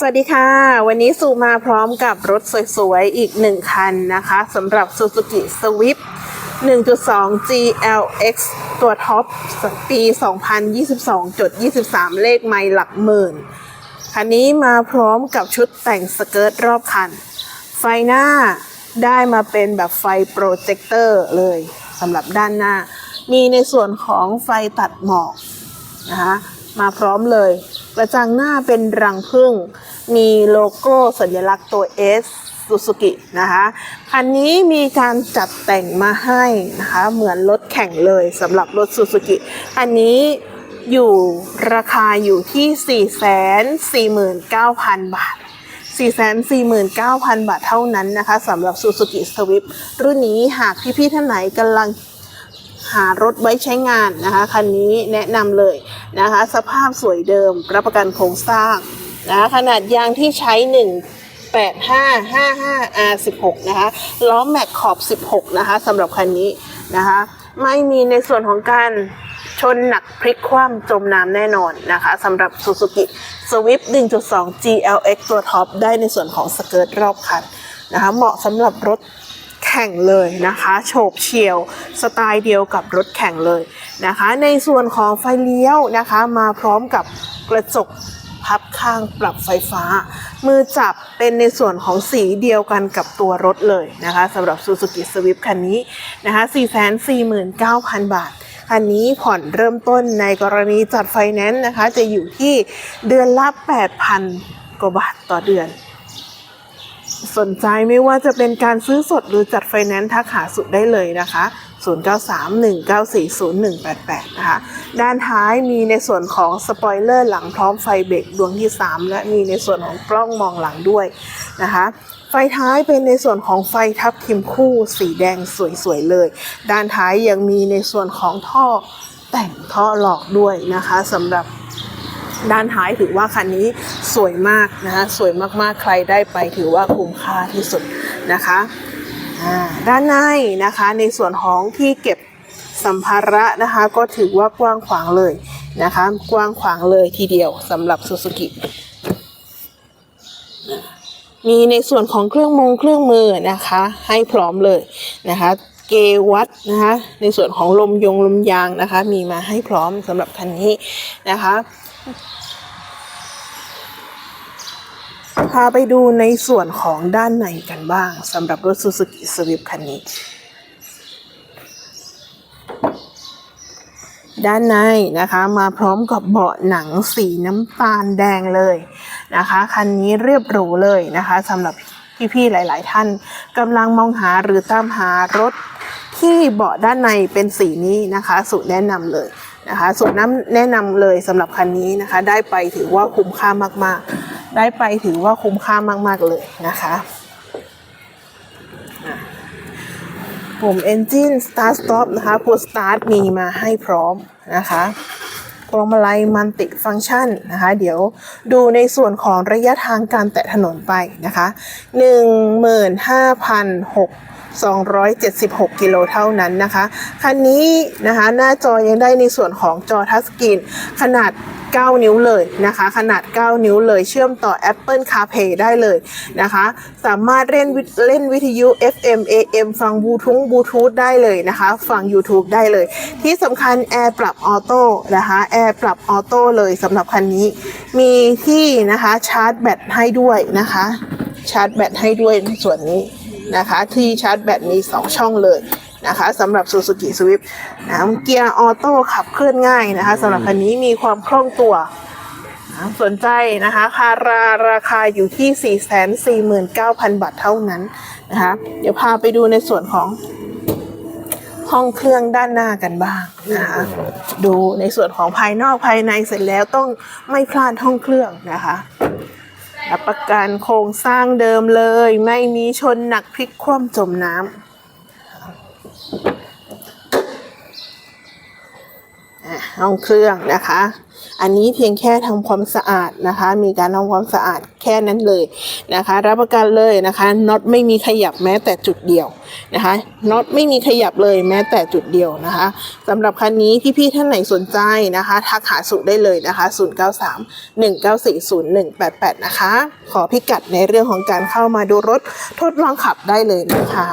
สวัสดีค่ะ วันนี้สู่มาพร้อมกับรถสวยๆ อีกหนึ่งคันนะคะสำหรับ Suzuki Swift 1.2 GLX ตัวท็อปปี 2022.23 เลขไม่หลักหมื่น คันนี้มาพร้อมกับชุดแต่งสเกิร์ตรอบคัน ไฟหน้าได้มาเป็นแบบไฟโปรเจคเตอร์เลยสำหรับด้านหน้า มีในส่วนของไฟตัดหมอกนะคะ มาพร้อมเลย กระจังหน้าเป็นรังผึ้งมีโลโก้สัญลักษณ์ตัว S ซูซูกินะคะคันนี้มีการจัดแต่งมาให้นะคะเหมือนรถแข่งเลยสำหรับรถซูซูกิอันนี้อยู่ราคาอยู่ที่ 449,000 บาท 449,000 บาทเท่านั้นนะคะสำหรับ Suzuki Swift รุ่นนี้หากพี่ๆท่านไหนกำลัง หารถไว้ใช้งานนะคะคันนี้แนะนำเลยนะคะ สภาพสวยเดิมรับประกันโครงสร้างนะคะขนาดยางที่ใช้ 18555 R16 นะคะล้อแม็กขอบ 16 นะคะสำหรับคันนี้นะคะ ไม่มีในส่วนของการชนหนักพลิกคว่ำจมน้ำแน่นอนนะคะสำหรับ Suzuki Swift 1.2 GLX ตัวท็อปได้ในส่วนของสเกิร์ตรอบคันนะคะ เหมาะสำหรับรถ แข่งเลยนะคะโฉบเฉียวสไตล์เดียวกับรถแข่งเลยนะคะ ในส่วนของไฟเลี้ยวนะคะมาพร้อมกับกระจกพับข้างปรับไฟฟ้า มือจับเป็นในส่วนของสีเดียวกันกับตัวรถเลยนะคะสำหรับ Suzuki Swift คันนี้นะคะ 449,000 บาท คันนี้ผ่อนเริ่มต้นในกรณีจัดไฟแนนซ์นะคะ จะอยู่ที่เดือนละ 8,000 กว่าบาทต่อเดือน สนใจไม่ว่าจะเป็นการซื้อสดหรือจัดไฟแนนซ์ทักหาสุดได้เลยนะคะ 0931940188 นะคะ ด้านท้ายมีในส่วนของสปอยเลอร์หลังพร้อมไฟเบรกดวงที่ 3 และมีในส่วนของกล้องมองหลังด้วยนะคะ ไฟท้ายเป็นในส่วนของไฟทับทิมคู่สีแดงสวยๆเลย ด้านท้ายยังมีในส่วนของท่อแต่งท่อหลอกด้วยนะคะสำหรับ ด้านท้ายถือว่าคันนี้สวยมากนะคะสวยมากๆใครได้ไปถือว่าคุ้มค่าที่สุดนะคะด้านในนะคะในส่วนของที่เก็บสัมภาระนะคะก็ถือว่ากว้างขวางเลยนะคะกว้างขวางเลยทีเดียวสำหรับ Suzuki มีในส่วนของเครื่องมงเครื่องมือนะคะให้พร้อมเลยนะคะเกวัดนะคะในส่วนของลมยงลมยางนะคะมีมาให้พร้อมสำหรับคันนี้นะคะ พาไปดูในส่วนของด้านในกันบ้างสำหรับรถ Suzuki Swift คันนี้ ด้านในนะคะมาพร้อมกับเบาะหนังสีน้ำตาลแดงเลยนะคะ คันนี้เรียบหรูเลยนะคะสำหรับพี่ ๆ หลาย ๆ ท่านกำลังมองหาหรือตามหารถที่เบาะด้านในเป็นสีนี้นะคะ สุดแนะนำเลย นะคะ ส่วนน้ำแนะนำเลยสำหรับคันนี้นะคะ ได้ไปถือว่าคุ้มค่ามากๆ ได้ไปถือว่าคุ้มค่ามากๆเลยนะคะปุ่ม Engine Start Stop นะคะ Push Start มีมาให้พร้อมนะคะ วงมาลัยมันติฟังก์ชันนะคะ เดี๋ยวดูในส่วนของระยะทางการแตะถนนไปนะคะ 15,600 276 กิโลเท่านั้นนะคะ คันนี้นะคะหน้าจอยังได้ในส่วนของจอทัชสกรีนขนาด9 นิ้วเลยนะคะ ขนาด 9 นิ้วเลยเชื่อมต่อ Apple CarPlay ได้เลยนะคะ สามารถเล่นเล่นวิทยุ FM AM ฟังบลูทูธบลูทูธได้เลยนะคะ ฟัง YouTube ได้เลย ที่สำคัญแอร์ปรับออโต้นะคะแอร์ปรับออโต้เลยสำหรับคันนี้ มีที่นะคะชาร์จแบตให้ด้วยนะคะ ชาร์จแบตให้ด้วยในส่วนนี้นะคะ ที่ชาร์จแบตมี 2 ช่องเลย นะคะสำหรับ Suzuki Swift นะเกียร์ออโต้ขับเคลื่อนง่ายนะคะสำหรับคันนี้มีความคล่องตัวนะสนใจนะคะคาราราคาอยู่ที่ 449,000 บาทเท่านั้นนะคะเดี๋ยวพาไปดูในส่วนของห้องเครื่องด้านหน้ากันบ้างนะคะดูในส่วนของภายนอกภายในเสร็จแล้วต้องไม่พลาดห้องเครื่องนะคะรับประกันโครงสร้างเดิมเลย ไม่มีชนหนักพลิกคว่ำจมน้ำอะ ห้องเครื่องนะคะ อันนี้เพียงแค่ทำความสะอาดนะคะ มีการทำความสะอาดแค่นั้นเลยนะคะ รับประกันเลยนะคะน็อตไม่มีขยับแม้แต่จุดเดียวนะคะน็อตไม่มีขยับเลยแม้แต่จุดเดียวนะคะสำหรับคันนี้พี่ๆท่านไหนสนใจนะคะ ทักหาสุได้เลยนะคะ 093 194 0188 นะคะ ขอพิกัดในเรื่องของการเข้ามาดูรถทดลองขับได้เลยนะคะ